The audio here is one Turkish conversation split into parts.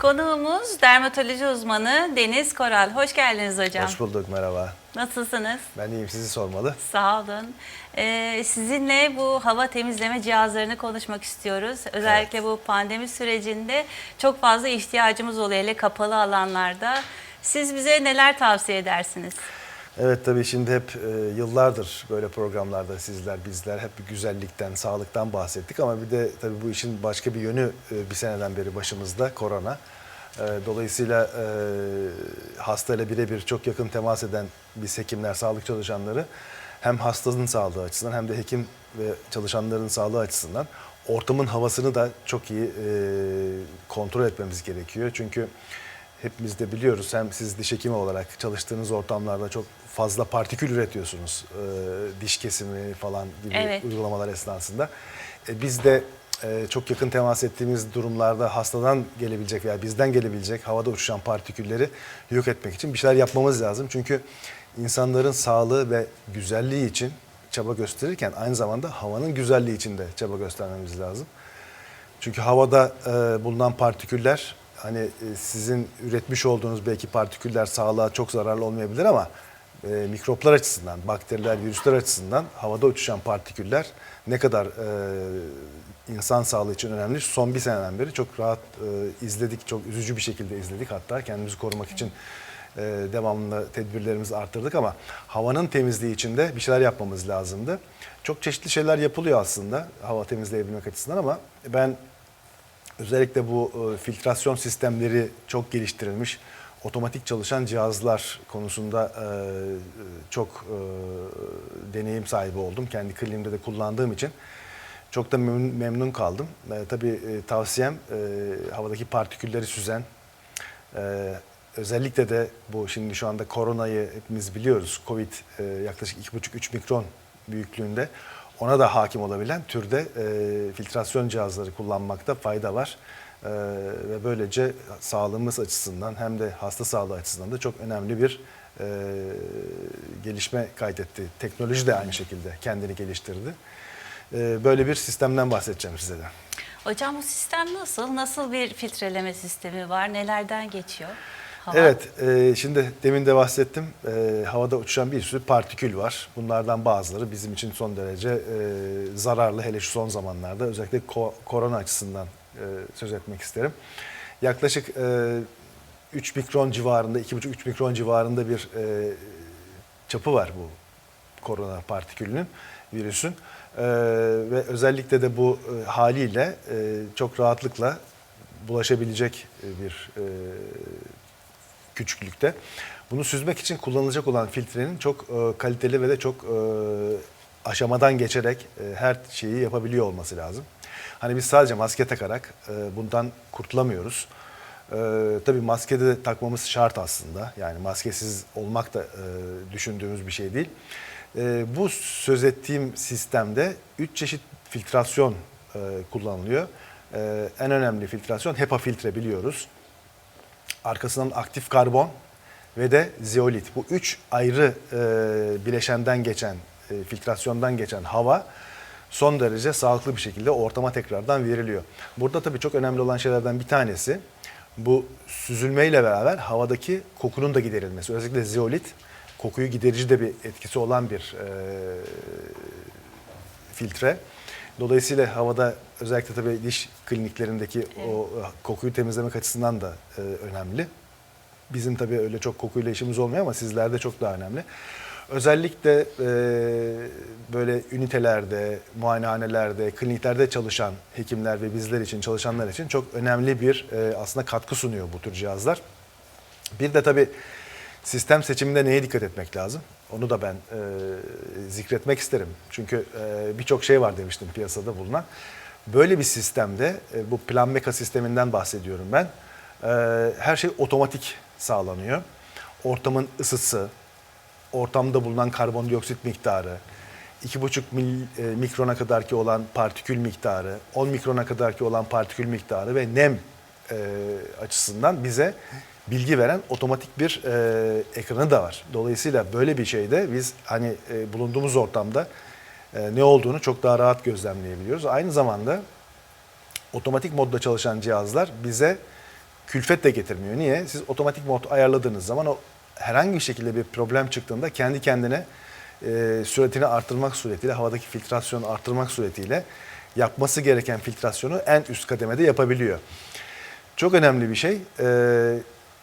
Konuğumuz dermatoloji uzmanı Deniz Koral. Hoş geldiniz hocam. Hoş bulduk, merhaba. Nasılsınız? Ben iyiyim, sizi sormalı. Sağ olun. Ee, sizinle bu hava temizleme cihazlarını konuşmak istiyoruz. Özellikle bu pandemi sürecinde çok fazla ihtiyacımız oluyor hele kapalı alanlarda. Siz bize neler tavsiye edersiniz? Evet tabii şimdi hep e, yıllardır böyle programlarda sizler, bizler hep bir güzellikten, sağlıktan bahsettik ama bir de tabii bu işin başka bir yönü e, bir seneden beri başımızda korona. E, dolayısıyla e, hastayla birebir çok yakın temas eden biz hekimler, sağlık çalışanları hem hastanın sağlığı açısından hem de hekim ve çalışanların sağlığı açısından ortamın havasını da çok iyi e, kontrol etmemiz gerekiyor. Çünkü hepimiz de biliyoruz hem siz diş hekimi olarak çalıştığınız ortamlarda çok fazla partikül üretiyorsunuz. e, diş kesimi falan gibi Evet. uygulamalar esnasında. E, biz de e, çok yakın temas ettiğimiz durumlarda hastadan gelebilecek veya bizden gelebilecek havada uçuşan partikülleri yok etmek için bir şeyler yapmamız lazım. Çünkü insanların sağlığı ve güzelliği için çaba gösterirken aynı zamanda havanın güzelliği için de çaba göstermemiz lazım. Çünkü havada e, bulunan partiküller hani e, sizin üretmiş olduğunuz belki partiküller sağlığa çok zararlı olmayabilir ama e, mikroplar açısından, bakteriler, virüsler açısından havada uçuşan partiküller ne kadar e, insan sağlığı için önemli. Son bir seneden beri çok rahat e, izledik, çok üzücü bir şekilde izledik. Hatta kendimizi korumak için e, devamlı tedbirlerimizi arttırdık ama havanın temizliği için de bir şeyler yapmamız lazımdı. Çok çeşitli şeyler yapılıyor aslında hava temizleyebilmek açısından ama ben özellikle bu e, filtrasyon sistemleri çok geliştirilmiş otomatik çalışan cihazlar konusunda e, çok e, deneyim sahibi oldum. Kendi kliniğimde de kullandığım için çok da memnun, memnun kaldım. E, tabii e, tavsiyem e, havadaki partikülleri süzen, ee, özellikle de bu şimdi şu anda koronayı hepimiz biliyoruz. Covid e, yaklaşık 2,5-3 mikron büyüklüğünde. Ona da hakim olabilen türde e, filtrasyon cihazları kullanmakta fayda var. E, ve böylece sağlığımız açısından hem de hasta sağlığı açısından da çok önemli bir e, gelişme kaydetti. Teknoloji de aynı şekilde kendini geliştirdi. E, böyle bir sistemden bahsedeceğim size de. Hocam bu sistem nasıl? Nasıl bir filtreleme sistemi var? Nelerden geçiyor? Hava? Evet, e, şimdi demin de bahsettim. E, havada uçuşan bir sürü partikül var. Bunlardan bazıları bizim için son derece e, zararlı. Hele şu son zamanlarda özellikle ko- korona açısından e, söz etmek isterim. Yaklaşık e, 3 mikron civarında, 2,5-3 mikron civarında bir e, çapı var bu korona partikülünün, virüsün. Ee, ve özellikle de bu e, haliyle e, çok rahatlıkla bulaşabilecek e, bir e, küçüklükte. Bunu süzmek için kullanılacak olan filtrenin çok e, kaliteli ve de çok e, aşamadan geçerek e, her şeyi yapabiliyor olması lazım. Hani biz sadece maske takarak e, bundan kurtulamıyoruz. Ee, tabii maske de takmamız şart aslında. Yani maskesiz olmak da e, düşündüğümüz bir şey değil. Ee, bu söz ettiğim sistemde 3 çeşit filtrasyon e, kullanılıyor. Ee, en önemli filtrasyon HEPA filtre biliyoruz. Arkasından aktif karbon ve de zeolit. Bu üç ayrı e, bileşenden geçen, e, filtrasyondan geçen hava son derece sağlıklı bir şekilde ortama tekrardan veriliyor. Burada tabii çok önemli olan şeylerden bir tanesi bu süzülmeyle beraber havadaki kokunun da giderilmesi. Özellikle zeolit kokuyu giderici de bir etkisi olan bir e, filtre. Dolayısıyla havada özellikle tabii diş kliniklerindeki o e, kokuyu temizlemek açısından da e, önemli. Bizim tabii öyle çok kokuyla işimiz olmuyor ama sizlerde çok daha önemli. Özellikle e, böyle ünitelerde, muayenehanelerde, kliniklerde çalışan hekimler ve bizler için, çalışanlar için çok önemli bir e, aslında katkı sunuyor bu tür cihazlar. Bir de tabii sistem seçiminde neye dikkat etmek lazım? Onu da ben e, zikretmek isterim. Çünkü e, birçok şey var demiştim piyasada bulunan. Böyle bir sistemde, e, bu plan meka sisteminden bahsediyorum ben. E, her şey otomatik sağlanıyor. Ortamın ısısı, ortamda bulunan karbondioksit miktarı, 2,5 mil, e, mikrona kadarki olan partikül miktarı, 10 mikrona kadarki olan partikül miktarı ve nem e, açısından bize bilgi veren otomatik bir e, ekranı da var. Dolayısıyla böyle bir şeyde biz hani e, bulunduğumuz ortamda e, ne olduğunu çok daha rahat gözlemleyebiliyoruz. Aynı zamanda otomatik modda çalışan cihazlar bize külfet de getirmiyor. Niye? Siz otomatik mod ayarladığınız zaman o herhangi bir şekilde bir problem çıktığında kendi kendine e, süratini arttırmak suretiyle, havadaki filtrasyonu arttırmak suretiyle yapması gereken filtrasyonu en üst kademede yapabiliyor. Çok önemli bir şey. Ee,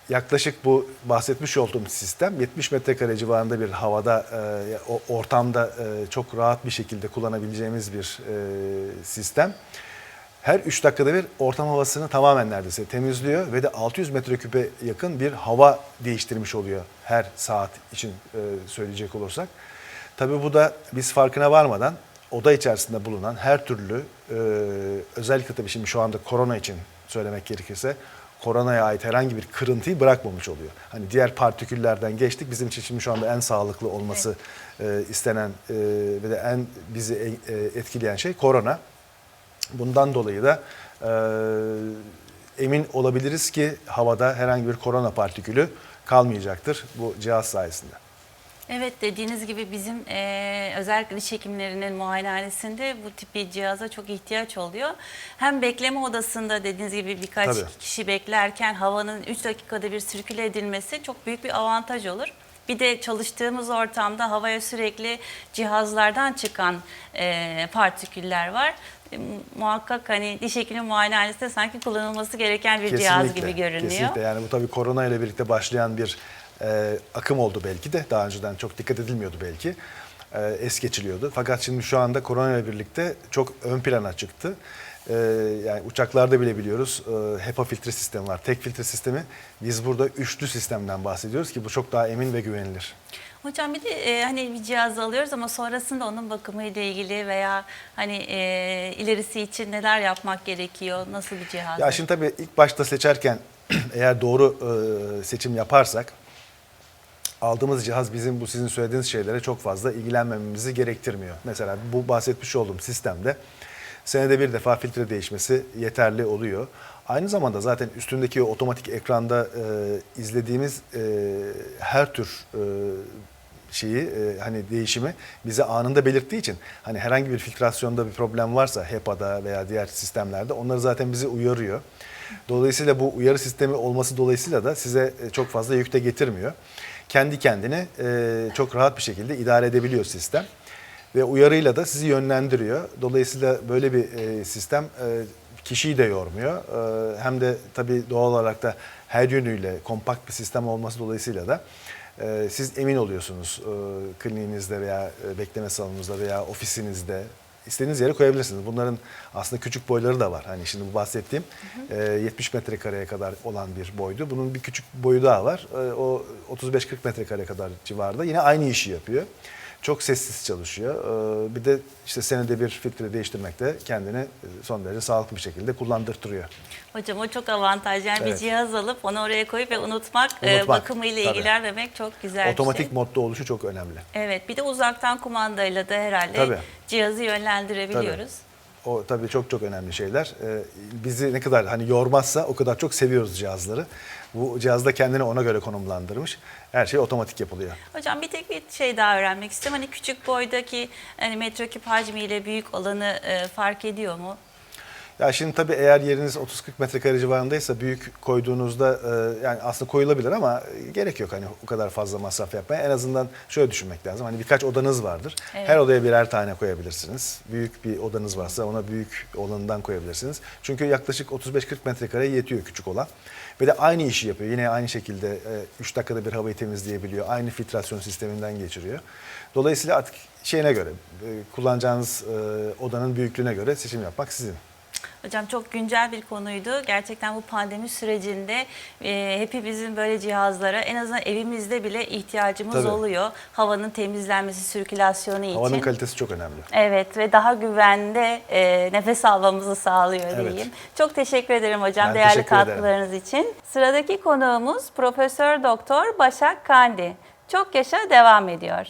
yaklaşık bu bahsetmiş olduğum sistem 70 metrekare civarında bir havada, e, ortamda e, çok rahat bir şekilde kullanabileceğimiz bir e, sistem. Her 3 dakikada bir ortam havasını tamamen neredeyse temizliyor ve de 600 metreküpe yakın bir hava değiştirmiş oluyor her saat için söyleyecek olursak. Tabii bu da biz farkına varmadan oda içerisinde bulunan her türlü özellikle tabii şimdi şu anda korona için söylemek gerekirse koronaya ait herhangi bir kırıntıyı bırakmamış oluyor. Hani diğer partiküllerden geçtik. Bizim için şimdi şu anda en sağlıklı olması e, istenen e, ve de en bizi e, e, etkileyen şey korona. Bundan dolayı da e, emin olabiliriz ki havada herhangi bir korona partikülü kalmayacaktır bu cihaz sayesinde. Evet dediğiniz gibi bizim eee, özellikle diş hekimlerinin muayenehanesinde bu tip bir cihaza çok ihtiyaç oluyor. Hem bekleme odasında dediğiniz gibi birkaç Tabii. kişi beklerken havanın 3 dakikada bir sirküle edilmesi çok büyük bir avantaj olur. Bir de çalıştığımız ortamda havaya sürekli cihazlardan çıkan eee, partiküller var. E, Muhakkak hani diş hekimi muayenehanesinde sanki kullanılması gereken bir cihaz gibi görünüyor. Kesinlikle yani bu tabii korona ile birlikte başlayan bir e, akım oldu belki de. Daha önceden çok dikkat edilmiyordu belki. E, es geçiliyordu. Fakat şimdi şu anda korona ile birlikte çok ön plana çıktı. E, yani uçaklarda bile biliyoruz e, HEPA filtre sistemi var. Tek filtre sistemi. Biz burada üçlü sistemden bahsediyoruz ki bu çok daha emin ve güvenilir. Hocam bir de e, hani bir cihaz alıyoruz ama sonrasında onun bakımı ile ilgili veya hani e, ilerisi için neler yapmak gerekiyor? Nasıl bir cihaz? Ya şimdi tabii ilk başta seçerken eğer doğru e, seçim yaparsak aldığımız cihaz bizim bu sizin söylediğiniz şeylere çok fazla ilgilenmememizi gerektirmiyor. Mesela bu bahsetmiş olduğum sistemde senede bir defa filtre değişmesi yeterli oluyor. Aynı zamanda zaten üstündeki otomatik ekranda e, izlediğimiz e, her tür e, şeyi e, hani değişimi bize anında belirttiği için hani herhangi bir filtrasyonda bir problem varsa HEPA'da veya diğer sistemlerde onları zaten bizi uyarıyor. Dolayısıyla bu uyarı sistemi olması dolayısıyla da size e, çok fazla yükte getirmiyor. Kendi kendine e, çok rahat bir şekilde idare edebiliyor sistem ve uyarıyla da sizi yönlendiriyor. Dolayısıyla böyle bir e, sistem kişiyi de yormuyor. Hem de tabii doğal olarak da her yönüyle kompakt bir sistem olması dolayısıyla da siz emin oluyorsunuz kliniğinizde veya bekleme salonunuzda veya ofisinizde istediğiniz yere koyabilirsiniz. Bunların aslında küçük boyları da var. Hani şimdi bu bahsettiğim e, 70 metrekareye kadar olan bir boydu. Bunun bir küçük boyu daha var. E, o 35-40 metrekare kadar civarda. Yine aynı işi yapıyor. Çok sessiz çalışıyor. E, bir de işte senede bir filtre değiştirmek de kendini e, son derece sağlıklı bir şekilde kullandırtırıyor. Hocam o çok avantajlı. Yani bir Evet. cihaz alıp onu oraya koyup ve unutmak, e, Unutmak, bakımıyla tabii. ilgilenmemek çok güzel Otomatik bir şey. modda oluşu çok önemli. Evet bir de uzaktan kumandayla da herhalde Tabii. cihazı yönlendirebiliyoruz. O tabii çok çok önemli şeyler. Ee, bizi ne kadar hani yormazsa o kadar çok seviyoruz cihazları. Bu cihaz da kendini ona göre konumlandırmış. Her şey otomatik yapılıyor. Hocam bir tek bir şey daha öğrenmek istiyorum. Hani küçük boydaki hani metreküp hacmiyle büyük olanı e, fark ediyor mu? Ya şimdi tabii eğer yeriniz 30-40 metrekare civarındaysa büyük koyduğunuzda e, yani aslında koyulabilir ama gerek yok hani o kadar fazla masraf yapmaya. En azından şöyle düşünmek lazım. Hani birkaç odanız vardır. Evet. Her odaya birer tane koyabilirsiniz. Büyük bir odanız varsa ona büyük olanından koyabilirsiniz. Çünkü yaklaşık 35-40 metrekare yetiyor küçük olan. Ve de aynı işi yapıyor. Yine aynı şekilde 3 dakikada bir havayı temizleyebiliyor. Aynı filtrasyon sisteminden geçiriyor. Dolayısıyla artık şeyine göre, e, kullanacağınız e, odanın büyüklüğüne göre seçim yapmak sizin. Hocam çok güncel bir konuydu. Gerçekten bu pandemi sürecinde e, hepimizin böyle cihazlara en azından evimizde bile ihtiyacımız Tabii. oluyor. Havanın temizlenmesi, sirkülasyonu için. Havanın kalitesi çok önemli. Evet ve daha güvende e, nefes almamızı sağlıyor Evet. diyeyim. Çok teşekkür ederim hocam Ben değerli teşekkür ederim. katkılarınız için. Sıradaki konuğumuz Profesör Doktor Başak Kandi. Çok yaşa devam ediyor.